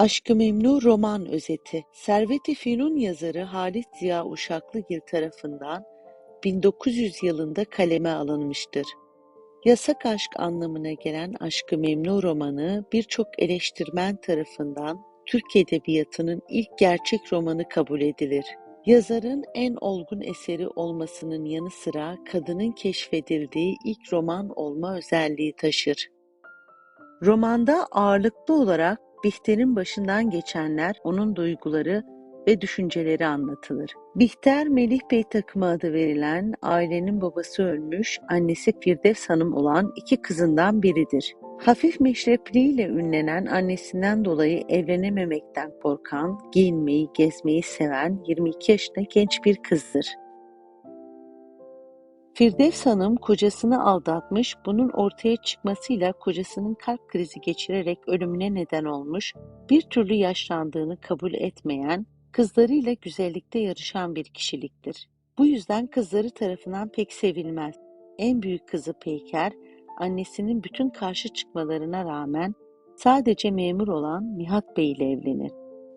Aşk-ı Memnu roman özeti Servet-i Fünun yazarı Halit Ziya Uşaklıgil tarafından 1900 yılında kaleme alınmıştır. Yasak aşk anlamına gelen Aşk-ı Memnu romanı birçok eleştirmen tarafından Türk Edebiyatı'nın ilk gerçek romanı kabul edilir. Yazarın en olgun eseri olmasının yanı sıra kadının keşfedildiği ilk roman olma özelliği taşır. Romanda ağırlıklı olarak Bihter'in başından geçenler, onun duyguları ve düşünceleri anlatılır. Bihter, Melih Bey takımı adı verilen, ailenin babası ölmüş, annesi Firdevs Hanım olan iki kızından biridir. Hafif meşrepliğiyle ünlenen annesinden dolayı evlenememekten korkan, giyinmeyi, gezmeyi seven 22 yaşında genç bir kızdır. Firdevs Hanım kocasını aldatmış, bunun ortaya çıkmasıyla kocasının kalp krizi geçirerek ölümüne neden olmuş, bir türlü yaşlandığını kabul etmeyen, kızlarıyla güzellikte yarışan bir kişiliktir. Bu yüzden kızları tarafından pek sevilmez. En büyük kızı Peyker, annesinin bütün karşı çıkmalarına rağmen sadece memur olan Nihat Bey ile evlenir.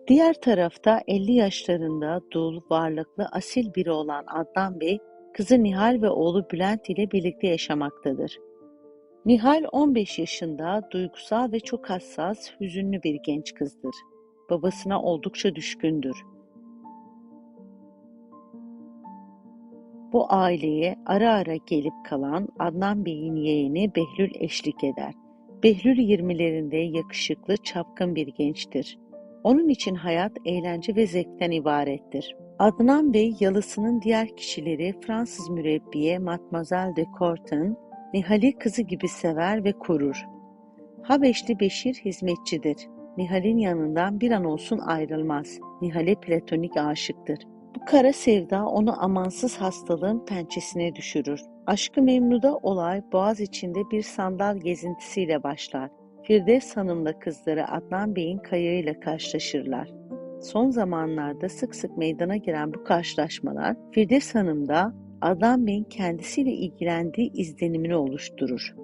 Diğer tarafta 50 yaşlarında dul, varlıklı, asil biri olan Adnan Bey, kızı Nihal ve oğlu Bülent ile birlikte yaşamaktadır. Nihal 15 yaşında, duygusal ve çok hassas, hüzünlü bir genç kızdır. Babasına oldukça düşkündür. Bu aileye ara ara gelip kalan Adnan Bey'in yeğeni Behlül eşlik eder. Behlül 20'lerinde yakışıklı, çapkın bir gençtir. Onun için hayat eğlence ve zevkten ibarettir. Adnan Bey yalısının diğer kişileri Fransız mürebbiye Mademoiselle de Courtin, Nihal'i kızı gibi sever ve korur. Habeşli Beşir hizmetçidir. Nihal'in yanından bir an olsun ayrılmaz. Nihal'e platonik aşıktır. Bu kara sevda onu amansız hastalığın pençesine düşürür. Aşkı Memnu'da olay Boğaz içinde bir sandal gezintisiyle başlar. Firdevs Hanım'la kızları Adnan Bey'in kayığıyla karşılaşırlar. Son zamanlarda sık sık meydana gelen bu karşılaşmalar Firdevs Hanım'da Adnan Bey'in kendisiyle ilgilendiği izlenimini oluşturur.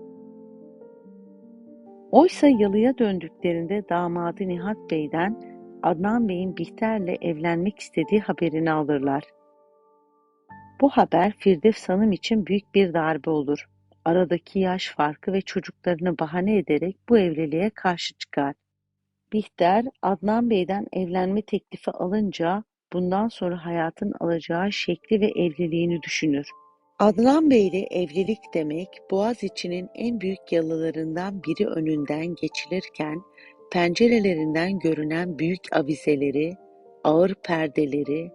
Oysa yalıya döndüklerinde damadı Nihat Bey'den Adnan Bey'in Bihter'le evlenmek istediği haberini alırlar. Bu haber Firdevs Hanım için büyük bir darbe olur. Aradaki yaş farkı ve çocuklarını bahane ederek bu evliliğe karşı çıkar. Bihter, Adnan Bey'den evlenme teklifi alınca bundan sonra hayatın alacağı şekli ve evliliğini düşünür. Adnan Bey ile evlilik demek Boğaziçi'nin en büyük yalılarından biri önünden geçilirken pencerelerinden görünen büyük avizeleri, ağır perdeleri,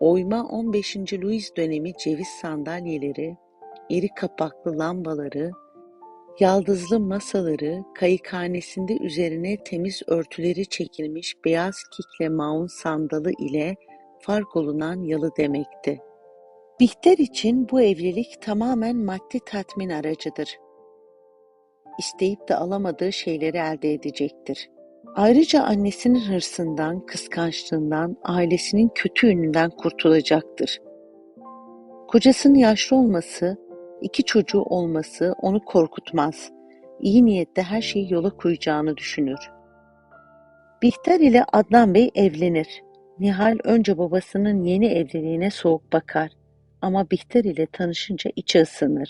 oyma 15. Louis dönemi ceviz sandalyeleri, iri kapaklı lambaları, Yaldızlı masaları, kayıkhanesinde üzerine temiz örtüleri çekilmiş beyaz kikle maun sandalı ile fark olunan yalı demekti. Bihter için bu evlilik tamamen maddi tatmin aracıdır. İsteyip de alamadığı şeyleri elde edecektir. Ayrıca annesinin hırsından, kıskançlığından, ailesinin kötü ününden kurtulacaktır. Kocasının yaşlı olması, İki çocuğu olması onu korkutmaz. İyi niyetle her şeyi yola koyacağını düşünür. Bihter ile Adnan Bey evlenir. Nihal önce babasının yeni evliliğine soğuk bakar ama Bihter ile tanışınca içi ısınır.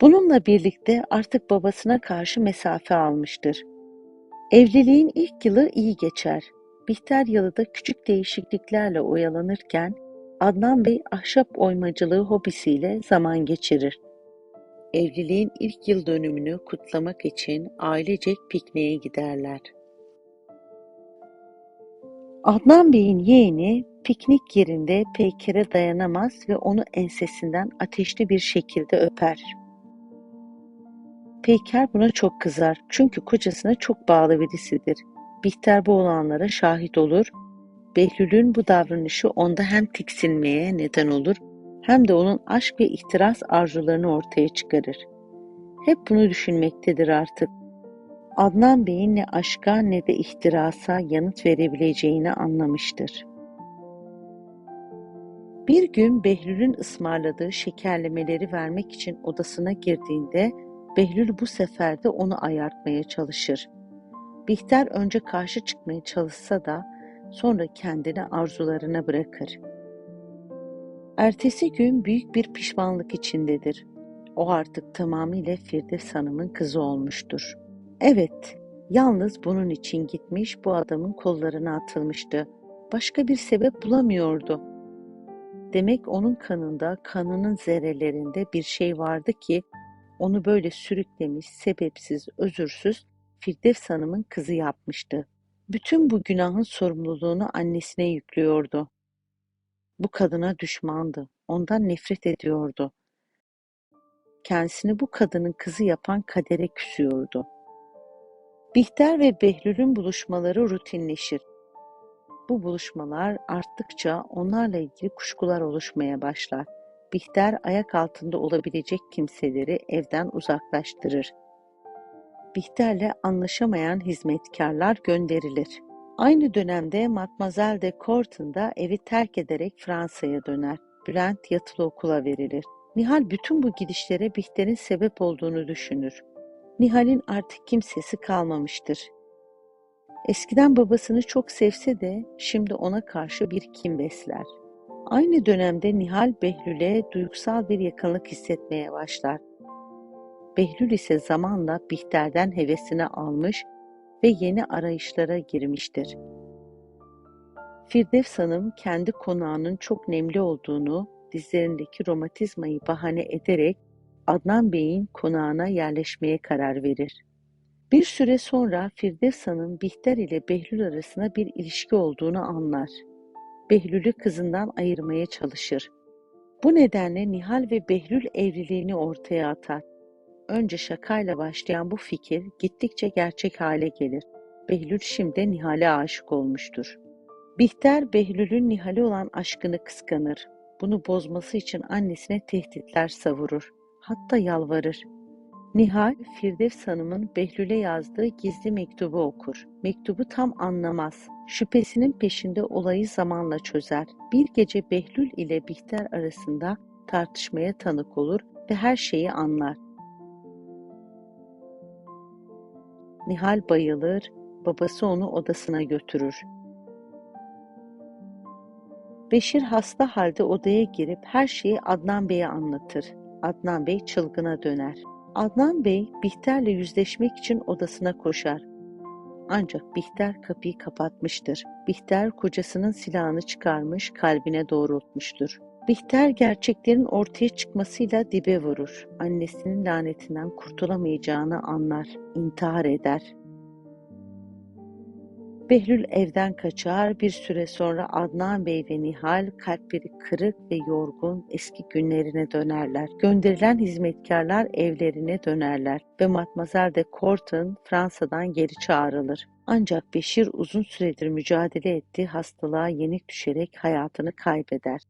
Bununla birlikte artık babasına karşı mesafe almıştır. Evliliğin ilk yılı iyi geçer. Bihter yalıda küçük değişikliklerle oyalanırken Adnan Bey ahşap oymacılığı hobisiyle zaman geçirir. Evliliğin ilk yıl dönümünü kutlamak için ailecek pikniğe giderler. Adnan Bey'in yeğeni piknik yerinde Peyker'e dayanamaz ve onu ensesinden ateşli bir şekilde öper. Peyker buna çok kızar çünkü kocasına çok bağlı birisidir. Bihter bu olanlara şahit olur Behlül'ün bu davranışı onda hem tiksinmeye neden olur hem de onun aşk ve ihtiras arzularını ortaya çıkarır. Hep bunu düşünmektedir artık. Adnan Bey'in ne aşka ne de ihtirasa yanıt verebileceğini anlamıştır. Bir gün Behlül'ün ısmarladığı şekerlemeleri vermek için odasına girdiğinde Behlül bu sefer de onu ayartmaya çalışır. Bihter önce karşı çıkmaya çalışsa da sonra kendini arzularına bırakır. Ertesi gün büyük bir pişmanlık içindedir. O artık tamamıyla Firdevs Hanım'ın kızı olmuştur. Evet, yalnız bunun için gitmiş bu adamın kollarına atılmıştı. Başka bir sebep bulamıyordu. Demek onun kanında, kanının zerrelerinde bir şey vardı ki onu böyle sürüklemiş, sebepsiz, özürsüz Firdevs Hanım'ın kızı yapmıştı. Bütün bu günahın sorumluluğunu annesine yüklüyordu. Bu kadına düşmandı, ondan nefret ediyordu. Kendisini bu kadının kızı yapan kadere küsüyordu. Bihter ve Behlül'ün buluşmaları rutinleşir. Bu buluşmalar arttıkça onlarla ilgili kuşkular oluşmaya başlar. Bihter ayak altında olabilecek kimseleri evden uzaklaştırır. Bihter'le anlaşamayan hizmetkarlar gönderilir. Aynı dönemde Mademoiselle de Court'un da evi terk ederek Fransa'ya döner. Bülent yatılı okula verilir. Nihal bütün bu gidişlere Bihter'in sebep olduğunu düşünür. Nihal'in artık kimsesi kalmamıştır. Eskiden babasını çok sevse de şimdi ona karşı bir kin besler. Aynı dönemde Nihal Behlül'e duygusal bir yakınlık hissetmeye başlar. Behlül ise zamanla Bihter'den hevesini almış ve yeni arayışlara girmiştir. Firdevs Hanım kendi konağının çok nemli olduğunu, dizlerindeki romatizmayı bahane ederek Adnan Bey'in konağına yerleşmeye karar verir. Bir süre sonra Firdevs Hanım Bihter ile Behlül arasında bir ilişki olduğunu anlar. Behlül'ü kızından ayırmaya çalışır. Bu nedenle Nihal ve Behlül evliliğini ortaya atar. Önce şakayla başlayan bu fikir gittikçe gerçek hale gelir. Behlül şimdi Nihal'e aşık olmuştur. Bihter Behlül'ün Nihal'e olan aşkını kıskanır. Bunu bozması için annesine tehditler savurur. Hatta yalvarır. Nihal, Firdevs Hanım'ın Behlül'e yazdığı gizli mektubu okur. Mektubu tam anlamaz. Şüphesinin peşinde olayı zamanla çözer. Bir gece Behlül ile Bihter arasında tartışmaya tanık olur ve her şeyi anlar. Nihal bayılır, babası onu odasına götürür. Beşir hasta halde odaya girip her şeyi Adnan Bey'e anlatır. Adnan Bey çılgına döner. Adnan Bey Bihter'le yüzleşmek için odasına koşar. Ancak Bihter kapıyı kapatmıştır. Bihter kocasının silahını çıkarmış kalbine doğrultmuştur. Bihter gerçeklerin ortaya çıkmasıyla dibe vurur. Annesinin lanetinden kurtulamayacağını anlar, intihar eder. Behlül evden kaçar, bir süre sonra Adnan Bey ve Nihal kalpleri kırık ve yorgun eski günlerine dönerler. Gönderilen hizmetkarlar evlerine dönerler ve Matmazel de Corton Fransa'dan geri çağrılır. Ancak Beşir uzun süredir mücadele ettiği hastalığa yenik düşerek hayatını kaybeder.